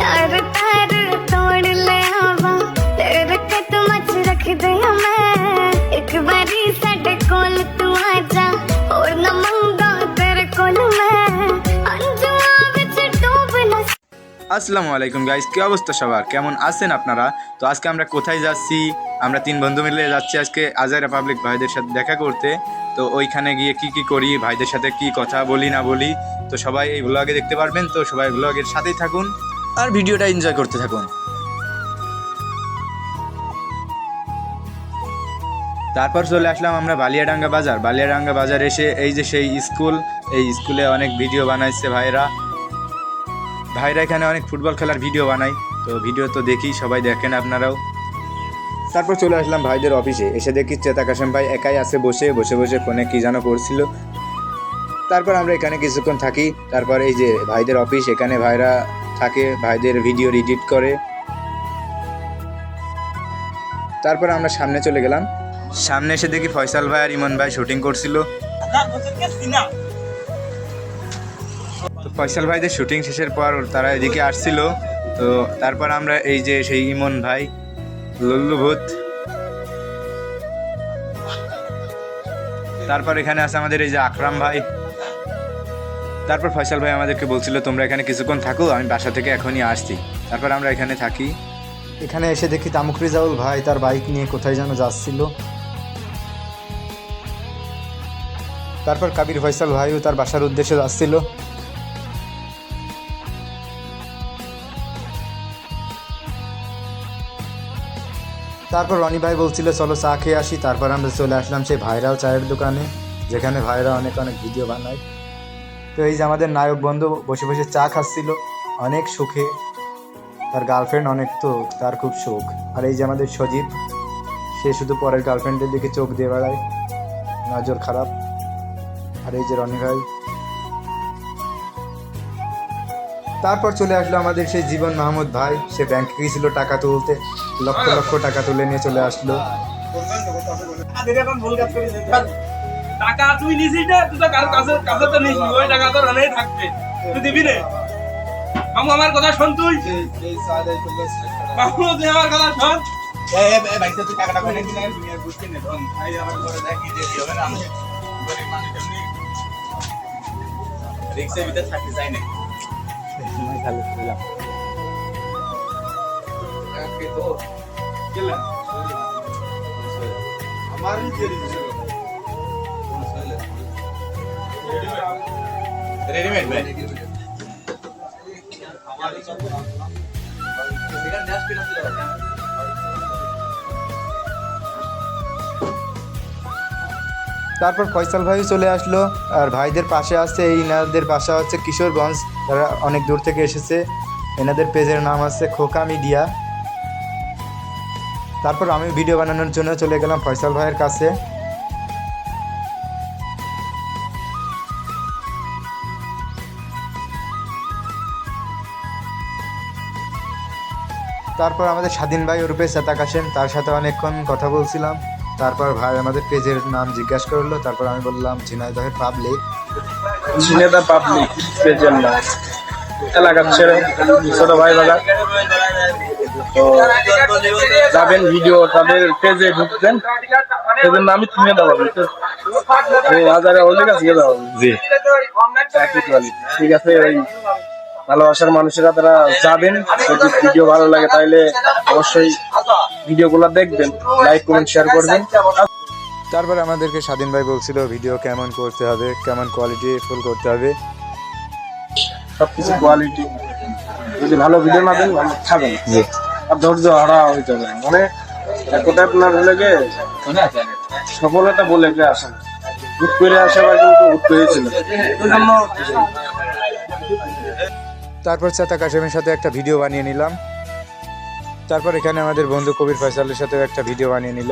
तार तार तोड़ ले हवा तेरे कदम च रख दे मैं एक बारी साडे कोल तू आजा और न मंगा तेरे कोल मैं अंजुआ विच डूब न আসসালামু আলাইকুম গাইস কি অবস্থা সবার কেমন আছেন আপনারা তো আজকে আমরা কোথায় যাচ্ছি আমরা তিন বন্ধু মিলে যাচ্ছি আজকে আজাই রিপাবলিক ভাইদের সাথে দেখা করতে তো ওইখানে গিয়ে কি কি করি ভাইদের সাথে কি কথা বলি না বলি তো সবাই এই ব্লগে দেখতে পারবেন তো সবাই ব্লগের সাথেই থাকুন আর ভিডিওটা এনজয় করতে থাকুন। তারপর চলে আসলাম আমরা বালিয়াডাঙ্গা বাজার। বালিয়াডাঙ্গা বাজার এসে এই যে সেই স্কুল, এই স্কুলে অনেক ভিডিও বানাইছে ভাইরা। ভাইরা এখানে অনেক ফুটবল খেলার ভিডিও বানাই তো ভিডিও তো দেখি, সবাই দেখেন আপনারাও। তারপর চলে আসলাম ভাইদের অফিসে। এসে দেখি চেতা কাশেম ভাই একাই আছে বসে বসে বসে ফোনে কি যেন করছিল। তারপর আমরা এখানে কিছুক্ষণ থাকি। তারপর এই যে ভাইদের অফিস, এখানে ভাইরা থাকে, ভাইদের ভিডিও এডিট করে। তারপর আমরা সামনে চলে গেলাম। সামনে এসে দেখি ফয়সাল ভাই আর ইমন ভাই শুটিং করছিল। তো ফয়সাল ভাইদের শুটিং শেষের পর তারা এদিকে আসছিল। তো তারপর আমরা এই যে সেই ইমন ভাই, লল্লু ভূত। তারপর এখানে আছে আমাদের এই যে আকরাম ভাই। তারপর ফয়সাল ভাই আমাদেরকে বলছিল, তোমরা এখানে কিছুক্ষণ থাকো, আমি বাসা থেকে এখনই আসছি। তারপর আমরা এখানে থাকি। এখানে এসে দেখি তামুক রিজাউল ভাই তার বাইক নিয়ে কোথায় যেন যাচ্ছিল। তারপর কাবির ফয়সাল ভাইও তার বাসার উদ্দেশ্যে যাচ্ছিল। তারপর রনি ভাই বলছিল, চলো চা খেয়ে আসি। তারপর আমরা চলে আসলাম সেই ভাইরাল চায়ের দোকানে, যেখানে ভাইরা অনেক অনেক ভিডিও বানায়। তো এই যে আমাদের নায়ক বন্ধু বসে বসে চা খাচ্ছিল, অনেক সুখে। তার গার্লফ্রেন্ড অনেক তো, তার খুব সুখ। আর এই যে আমাদের সজীব, সে শুধু পরের গার্লফ্রেন্ডের দিকে চোখ দিয়ে বেড়ায়। নজর খারাপ। আর এই যে রনি ভাই। তারপর চলে আসলো আমাদের সেই জীবন মাহমুদ ভাই। সে ব্যাংকে গিয়েছিল টাকা তুলতে, লক্ষ লক্ষ টাকা তুলে নিয়ে চলে আসলো। টাকা তুই নিছিস না তুই তো কারোর কাছে কাছে তো নিস ওই টাকা তো থাকবে। তুই দিবি রে মামু আমার কথা শোন তুই। মামু তুই আমার কথা শোন। রিক্সের ভিতরে থাকতে চাই না। তারপর ফয়সাল ভাই চলে আসলো, আর ভাইদের পাশে আছে, এই এনাদের বাসা হচ্ছে কিশোরগঞ্জ। তারা অনেক দূর থেকে এসেছে। এনাদের পেজের নাম আছে খোকা মিডিয়া। তারপর আমি ভিডিও বানানোর জন্য চলে গেলাম ফয়সাল ভাইয়ের কাছে। তারপর আমাদের স্বাধীন ভাই ওরূপে চেতা কাশেম, তার সাথে অনেকক্ষণ কথা বলছিলাম। তারপর ভাই আমাদের পেজের নাম জিজ্ঞাসা করল, তারপর আমি বললাম ঝিনাইদহের পাবলিক ঝিনেদা পাবলিক পেজের নাম। এলাকার ছেড়ে ছোট ভাই বাগা। তো যাবেন ভিডিও তাদের পেজে ঢুকবেন। সেজন্য আমি চিনে দেবো এই হাজারে অনেক যাব জি। ঠিক আছে ভালোবাসার মানুষেরা তারা যাবেন। যদি ভিডিও ভালো লাগে তাহলে অবশ্যই ভিডিওগুলো দেখবেন লাইক কমেন্ট শেয়ার করবেন। তারপর আমাদেরকে স্বাধীন ভাই বলছিল ভিডিও কেমন করতে হবে? কেমন কোয়ালিটি ফুল করতে হবে? সবকিছু কোয়ালিটি যদি ভালো ভিডিও না দেন ভালো খাবেন আর ধৈর্য হারা হয়ে যাবে মানে একটা আপনার হলে গে সফলতা বলে কে আসে না। হুট করে আসে আবার কিন্তু হুট করেছিল তারপর চাতা কাশেমের সাথে একটা ভিডিও বানিয়ে নিলাম। তারপর এখানে আমাদের বন্ধু কবির ফয়সালের সাথেও একটা ভিডিও বানিয়ে নিল।